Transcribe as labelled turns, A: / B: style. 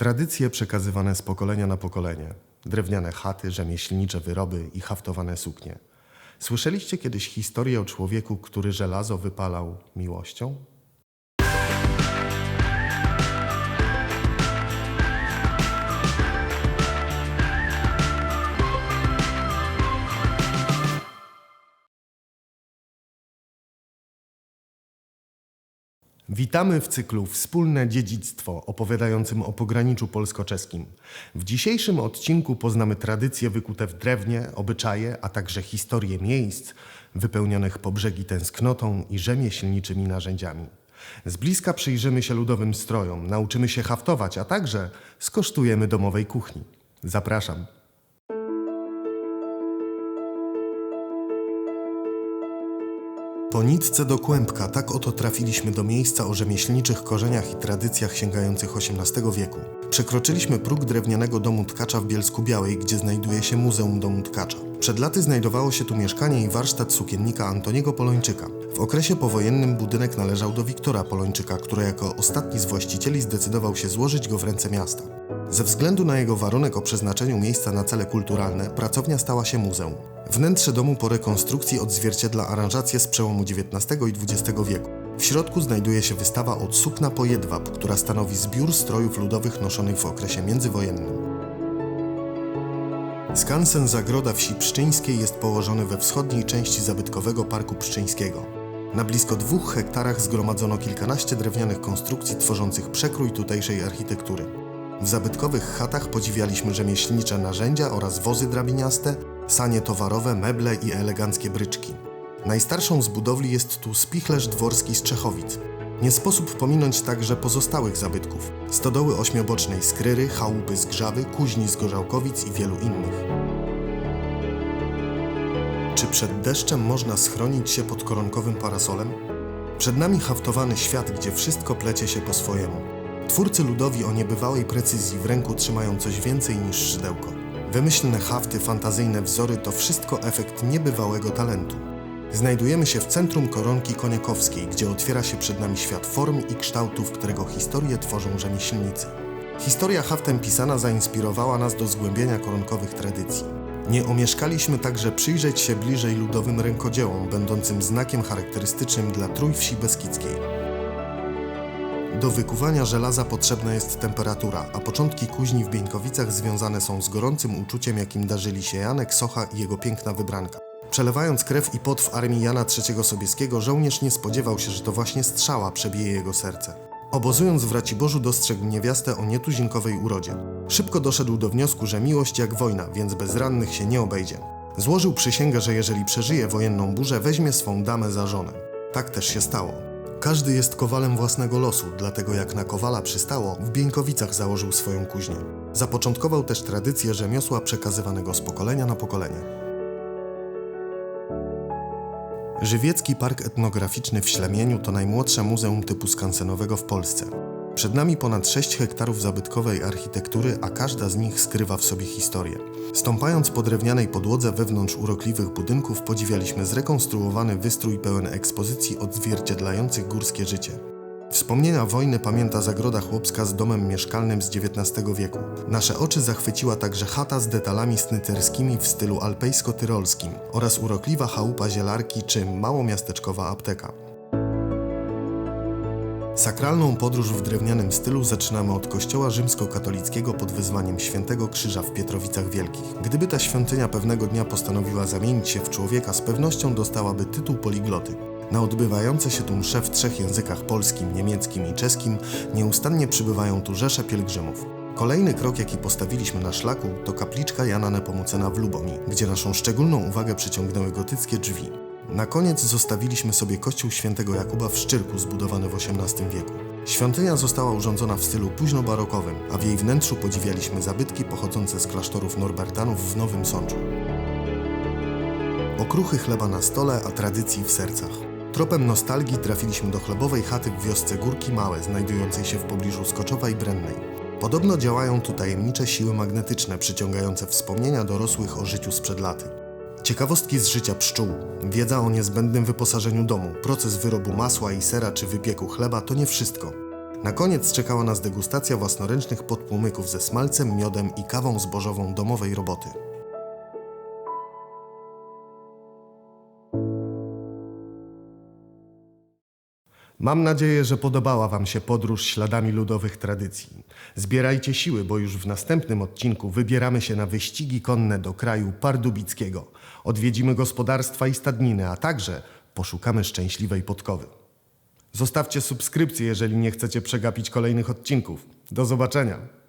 A: Tradycje przekazywane z pokolenia na pokolenie. Drewniane chaty, rzemieślnicze wyroby i haftowane suknie. Słyszeliście kiedyś historię o człowieku, który żelazo wypalał miłością? Witamy w cyklu Wspólne Dziedzictwo opowiadającym o pograniczu polsko-czeskim. W dzisiejszym odcinku poznamy tradycje wykute w drewnie, obyczaje, a także historię miejsc wypełnionych po brzegi tęsknotą i rzemieślniczymi narzędziami. Z bliska przyjrzymy się ludowym strojom, nauczymy się haftować, a także skosztujemy domowej kuchni. Zapraszam. Po nitce do kłębka tak oto trafiliśmy do miejsca o rzemieślniczych korzeniach i tradycjach sięgających XVIII wieku. Przekroczyliśmy próg drewnianego domu tkacza w Bielsku Białej, gdzie znajduje się Muzeum Domu Tkacza. Przed laty znajdowało się tu mieszkanie i warsztat sukiennika Antoniego Polończyka. W okresie powojennym budynek należał do Wiktora Polończyka, który jako ostatni z właścicieli zdecydował się złożyć go w ręce miasta. Ze względu na jego warunek o przeznaczeniu miejsca na cele kulturalne, pracownia stała się muzeum. Wnętrze domu po rekonstrukcji odzwierciedla aranżację z przełomu XIX i XX wieku. W środku znajduje się wystawa od sukna po jedwab, która stanowi zbiór strojów ludowych noszonych w okresie międzywojennym. Skansen Zagroda Wsi Pszczyńskiej jest położony we wschodniej części zabytkowego Parku Pszczyńskiego. Na blisko dwóch hektarach zgromadzono kilkanaście drewnianych konstrukcji tworzących przekrój tutejszej architektury. W zabytkowych chatach podziwialiśmy rzemieślnicze narzędzia oraz wozy drabiniaste, sanie towarowe, meble i eleganckie bryczki. Najstarszą z budowli jest tu spichlerz dworski z Czechowic. Nie sposób pominąć także pozostałych zabytków. Stodoły ośmiobocznej Skryry, chałupy z Grzawy, kuźni z Gorzałkowic i wielu innych. Czy przed deszczem można schronić się pod koronkowym parasolem? Przed nami haftowany świat, gdzie wszystko plecie się po swojemu. Twórcy ludowi o niebywałej precyzji w ręku trzymają coś więcej niż szydełko. Wymyślne hafty, fantazyjne wzory to wszystko efekt niebywałego talentu. Znajdujemy się w centrum koronki koniakowskiej, gdzie otwiera się przed nami świat form i kształtów, którego historię tworzą rzemieślnicy. Historia haftem pisana zainspirowała nas do zgłębienia koronkowych tradycji. Nie omieszkaliśmy także przyjrzeć się bliżej ludowym rękodziełom, będącym znakiem charakterystycznym dla Trójwsi Beskidzkiej. Do wykuwania żelaza potrzebna jest temperatura, a początki kuźni w Bieńkowicach związane są z gorącym uczuciem, jakim darzyli się Janek Socha i jego piękna wybranka. Przelewając krew i pot w armii Jana III Sobieskiego, żołnierz nie spodziewał się, że to właśnie strzała przebije jego serce. Obozując w Raciborzu dostrzegł niewiastę o nietuzinkowej urodzie. Szybko doszedł do wniosku, że miłość jak wojna, więc bez rannych się nie obejdzie. Złożył przysięgę, że jeżeli przeżyje wojenną burzę, weźmie swą damę za żonę. Tak też się stało. Każdy jest kowalem własnego losu, dlatego jak na kowala przystało, w Bieńkowicach założył swoją kuźnię. Zapoczątkował też tradycję rzemiosła przekazywanego z pokolenia na pokolenie. Żywiecki Park Etnograficzny w Ślemieniu to najmłodsze muzeum typu skansenowego w Polsce. Przed nami ponad 6 hektarów zabytkowej architektury, a każda z nich skrywa w sobie historię. Stąpając po drewnianej podłodze wewnątrz urokliwych budynków, podziwialiśmy zrekonstruowany wystrój pełen ekspozycji odzwierciedlających górskie życie. Wspomnienia wojny pamięta Zagroda Chłopska z domem mieszkalnym z XIX wieku. Nasze oczy zachwyciła także chata z detalami snycerskimi w stylu alpejsko-tyrolskim oraz urokliwa chałupa zielarki czy małomiasteczkowa apteka. Sakralną podróż w drewnianym stylu zaczynamy od kościoła rzymskokatolickiego pod wezwaniem Świętego Krzyża w Pietrowicach Wielkich. Gdyby ta świątynia pewnego dnia postanowiła zamienić się w człowieka, z pewnością dostałaby tytuł poligloty. Na odbywające się tu msze w trzech językach polskim, niemieckim i czeskim nieustannie przybywają tu rzesze pielgrzymów. Kolejny krok, jaki postawiliśmy na szlaku, to kapliczka Jana Nepomucena w Lubomi, gdzie naszą szczególną uwagę przyciągnęły gotyckie drzwi. Na koniec zostawiliśmy sobie kościół świętego Jakuba w Szczyrku, zbudowany w XVIII wieku. Świątynia została urządzona w stylu późnobarokowym, a w jej wnętrzu podziwialiśmy zabytki pochodzące z klasztorów Norbertanów w Nowym Sączu. Okruchy chleba na stole, a tradycji w sercach. Tropem nostalgii trafiliśmy do chlebowej chaty w wiosce Górki Małe, znajdującej się w pobliżu Skoczowa i Brennej. Podobno działają tu tajemnicze siły magnetyczne, przyciągające wspomnienia dorosłych o życiu sprzed laty. Ciekawostki z życia pszczół, wiedza o niezbędnym wyposażeniu domu, proces wyrobu masła i sera czy wypieku chleba to nie wszystko. Na koniec czekała nas degustacja własnoręcznych podpłomyków ze smalcem, miodem i kawą zbożową domowej roboty. Mam nadzieję, że podobała Wam się podróż śladami ludowych tradycji. Zbierajcie siły, bo już w następnym odcinku wybieramy się na wyścigi konne do kraju pardubickiego. Odwiedzimy gospodarstwa i stadniny, a także poszukamy szczęśliwej podkowy. Zostawcie subskrypcję, jeżeli nie chcecie przegapić kolejnych odcinków. Do zobaczenia!